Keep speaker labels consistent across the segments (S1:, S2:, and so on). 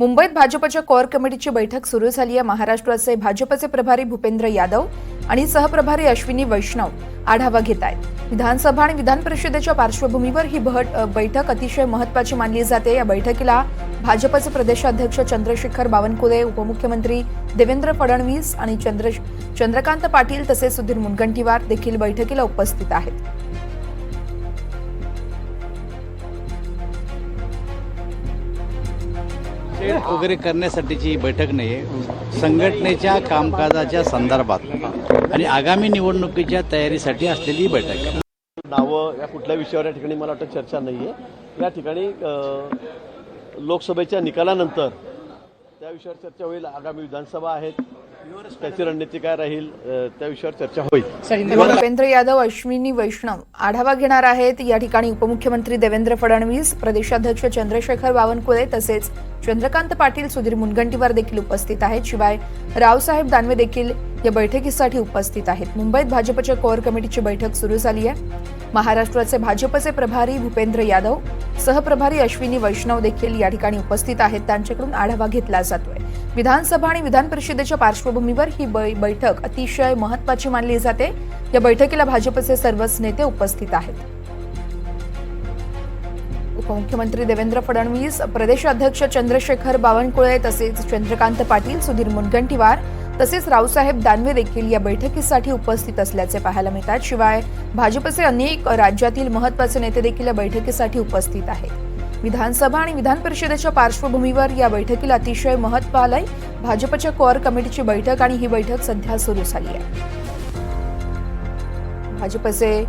S1: मुंबईत भाजपच्या कोअर कमिटीची बैठक सुरू झाली आहे. महाराष्ट्राचे भाजपचे प्रभारी भूपेंद्र यादव आणि सहप्रभारी अश्विनी वैष्णव आढावा घेत आहेत. विधानसभा आणि विधान परिषदेच्या पार्श्वभूमीवर ही बैठक अतिशय महत्वाची मानली जाते. या बैठकीला भाजपचे प्रदेशाध्यक्ष चंद्रशेखर बावनकुळे उपमुख्यमंत्री देवेंद्र फडणवीस आणि चंद्र चंद्रकांत पाटील तसेच सुधीर मुनगंटीवार देखील बैठकीला उपस्थित आहेत.
S2: वगैरे करण्यासाठीची ही बैठक नाही आहे संघटनेच्या कामकाजाच्या संदर्भात आणि आगामी निवडणुकीच्या तयारीसाठी असलेली ही बैठक. आहे
S3: नावं या कुठल्या विषयावर या ठिकाणी मला वाटतं चर्चा नाही आहे या ठिकाणी लोकसभेच्या निकालानंतर त्या विषयावर चर्चा होईल. आगामी विधानसभा आहेत. त्याची रणनीती काय राहील त्या विषयावर चर्चा होईल.
S1: भूपेंद्र यादव अश्विनी वैष्णव आढावा घेणार आहेत. या ठिकाणी उपमुख्यमंत्री देवेंद्र फडणवीस प्रदेशाध्यक्ष चंद्रशेखर बावनकुळे तसेच चंद्रकांत पाटील सुधीर मुनगंटीवार देखील उपस्थित आहेत. शिवाय रावसाहेब दानवे देखील या बैठकीसाठी उपस्थित आहेत. मुंबईत भाजपच्या कोअर कमिटीची बैठक सुरू झाली आहे. महाराष्ट्राचे भाजपचे प्रभारी भूपेंद्र यादव सहप्रभारी अश्विनी वैष्णव देखील या ठिकाणी उपस्थित आहेत. त्यांच्याकडून आढावा घेतला जातोय. विधानसभा आणि विधान परिषदेच्या पार्श्वभूमीवर ही बै- बैठक अतिशय महत्वाची मानली जाते. या बैठकीला भाजपचे सर्वच नेते उपस्थित आहेत. उपमुख्यमंत्री देवेंद्र फडणवीस प्रदेशाध्यक्ष चंद्रशेखर बावनकुळे तसेच चंद्रकांत पाटील सुधीर मुनगंटीवार तसेच रावसाहेब दानवे देखील या बैठकीसाठी उपस्थित असल्याचे पाहायला मिळतात. शिवाय भाजपचे अनेक राज्यातील महत्त्वाचे नेते देखील या बैठकीसाठी उपस्थित आहेत. विधानसभा आणि विधान परिषदेच्या पार्श्वभूमीवर या बैठकीला अतिशय महत्त्व आलंय भाजपच्या कोअर कमिटीची बैठक आणि ही बैठक सध्या सुरू झाली आहे. भाजपचे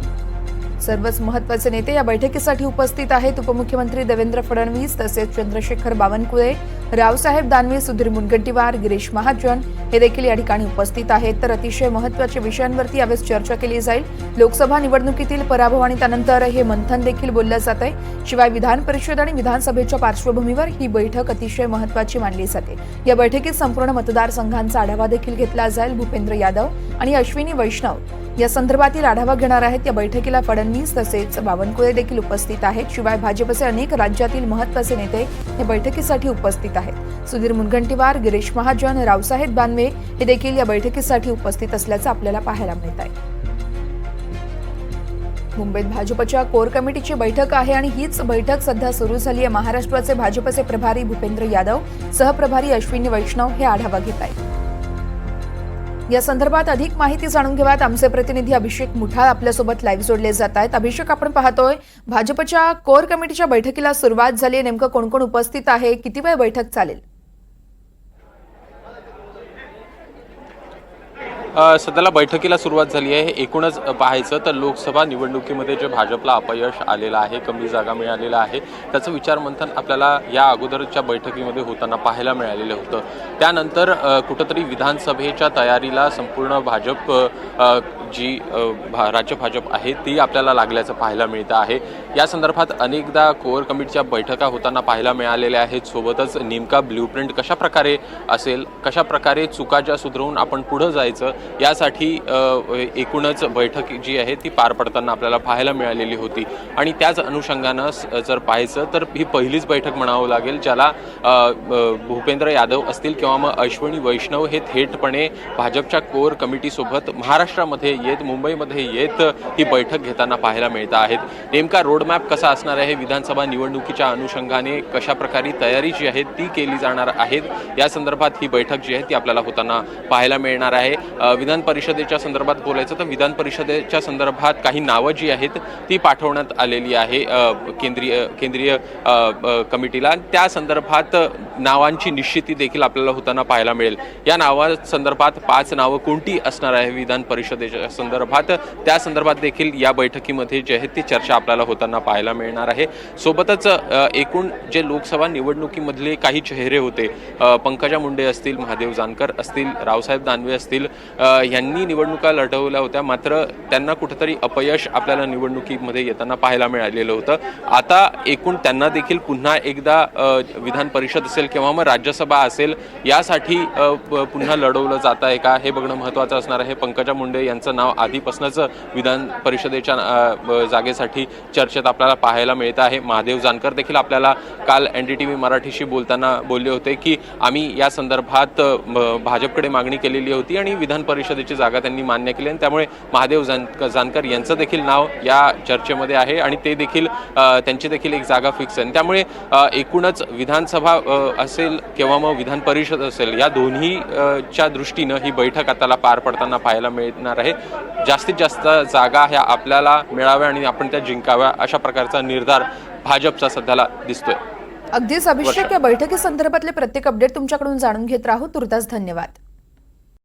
S1: सर्वच महत्त्वाचे नेते या बैठकीसाठी उपस्थित आहेत. उपमुख्यमंत्री देवेंद्र फडणवीस तसेच चंद्रशेखर बावनकुळे रावसाहेब दानवे सुधीर मुनगंटीवार गिरीश महाजन हे देखील या ठिकाणी उपस्थित आहेत. तर अतिशय महत्त्वाच्या विषयांवरती यावेळेस चर्चा केली जाईल. लोकसभा निवडणुकीतील पराभव आणि त्यानंतर हे मंथन देखील बोललं जात आहे. शिवाय विधान परिषद आणि विधानसभेच्या पार्श्वभूमीवर ही बैठक अतिशय महत्वाची मानली जाते. या बैठकीत संपूर्ण मतदारसंघांचा आढावा देखील घेतला जाईल भूपेंद्र यादव आणि अश्विनी वैष्णव. या संदर्भातील आढावा घेणार आहेत. या बैठकीला फडणवीस तसेच बावनकुळे देखील उपस्थित आहेत. शिवाय भाजपचे अनेक राज्यातील महत्त्वाचे नेते या बैठकीसाठी उपस्थित आहेत. सुधीर मुनगंटीवार गिरीश महाजन रावसाहेब दानवे हे देखील या बैठकीसाठी उपस्थित असल्याचं आपल्याला पाहायला मिळत आहे. मुंबईत भाजपच्या कोर कमिटीची बैठक आहे आणि हीच बैठक सध्या सुरू झाली आहे. महाराष्ट्राचे भाजपचे प्रभारी भूपेंद्र यादव सहप्रभारी अश्विनी वैष्णव हे आढावा घेत आहेत. या संदर्भात अधिक माहिती जाणून घेऊयात. आमचे प्रतिनिधी अभिषेक मुठाळ आपल्यासोबत लाईव्ह जोडले जात आहेत. अभिषेक आपण पाहतोय भाजपच्या कोर कमिटीच्या बैठकीला सुरुवात झाली नेमकं कोण कोण उपस्थित आहे? किती वेळ बैठक चालेल?
S4: सध्याला बैठकीला सुरुवात झाली आहे. एकूणच पाहायचं तर लोकसभा निवडणुकीमध्ये जे भाजपला अपयश आलेलं आहे कमी जागा मिळालेला आहे त्याचं विचारमंथन आपल्याला या अगोदरच्या बैठकीमध्ये होताना पाहायला मिळालेलं होतं. त्यानंतर कुठंतरी विधानसभेच्या तयारीला संपूर्ण भाजप जी भा राज्य भाजप आहे ती आपल्याला लागल्याचं पाहायला मिळतं आहे. या संदर्भात अनेकदा कोअर कमिटीच्या बैठका होताना पाहायला मिळालेल्या आहेत. सोबतच नेमका ब्ल्यूप्रिंट कशा प्रकारे असेल कशा प्रकारे चुका ज्या सुधरवून आपण पुढं जायचं यासाठी एकूणच बैठक जी आहे ती पार पडताना आपल्याला पाहायला मिळालेली होती. आणि त्याच अनुषंगानं जर पाहायचं तर ही पहिलीच बैठक म्हणावं लागेल ज्याला भूपेंद्र यादव असतील किंवा मग अश्विनी वैष्णव हे थेटपणे भाजपच्या कोर कमिटीसोबत महाराष्ट्रामध्ये येत मुंबईमध्ये येत ही बैठक घेताना पाहायला मिळत आहेत. नेमका रोडमॅप कसा असणार आहे विधानसभा निवडणुकीच्या अनुषंगाने कशाप्रकारे तयारी जी आहे ती केली जाणार आहेत या संदर्भात ही बैठक जी आहे ती आपल्याला होताना पाहायला मिळणार आहे. विधान परिषदेच्या संदर्भात बोलायचं तर विधान परिषदेच्या संदर्भात काही नावं जी आहेत ती पाठवण्यात आलेली आहे केंद्रीय केंद्रीय कमिटीला. त्या संदर्भात नावांची निश्चिती देखील आपल्याला होताना पाहायला मिळेल. या नावा संदर्भात पाच नावं कोणती असणार आहे विधान परिषदेच्या संदर्भात? त्या संदर्भात देखील या बैठकीमध्ये जे आहे ती चर्चा आपल्याला होताना पाहायला मिळणार आहे. सोबतच एकूण जे लोकसभा निवडणुकीमधले काही चेहरे होते पंकजा मुंडे असतील महादेव जानकर असतील रावसाहेब दानवे असतील ह्यांनी निवडणुका लढवल्या होत्या. मात्र त्यांना कुठंतरी अपयश आपल्याला निवडणुकीमध्ये येताना पाहायला मिळालेलं होतं. आता एकूण त्यांना देखील पुन्हा एकदा विधान परिषद असेल किंवा मग राज्यसभा असेल यासाठी पुन्हा लढवलं जात आहे का? हे बघणं महत्त्वाचं असणार आहे. पंकजा मुंडे यांचं नाव आधीपासूनच विधान परिषदेच्या जागेसाठी चर्चेत आपल्याला पाहायला मिळत आहे. महादेव जानकर देखील आपल्याला काल एन डी टी व्ही मराठीशी बोलताना बोलले होते की आम्ही या संदर्भात भाजपकडे मागणी केलेली होती आणि विधान परिषदेची जागा त्यांनी मान्य केली आणि त्यामुळे महादेव जानकर यांचं देखील नाव या चर्चेमध्ये आहे आणि ते देखील त्यांची देखील एक जागा फिक्स आहे. त्यामुळे एकूणच विधानसभा असेल किंवा मग विधान परिषद असेल या दोन्हीच्या दृष्टीनं ही बैठक आताला पार पडताना पाहायला मिळणार आहे. जास्तीत जास्त जागा ह्या आपल्याला मिळाव्या आणि आपण त्या जिंकाव्या अशा प्रकारचा निर्धार भाजपचा सध्याला दिसतोय.
S1: अगदीच अभिषेक या बैठकीसंदर्भातले प्रत्येक अपडेट तुमच्याकडून जाणून घेत राहू. तुर्तास धन्यवाद.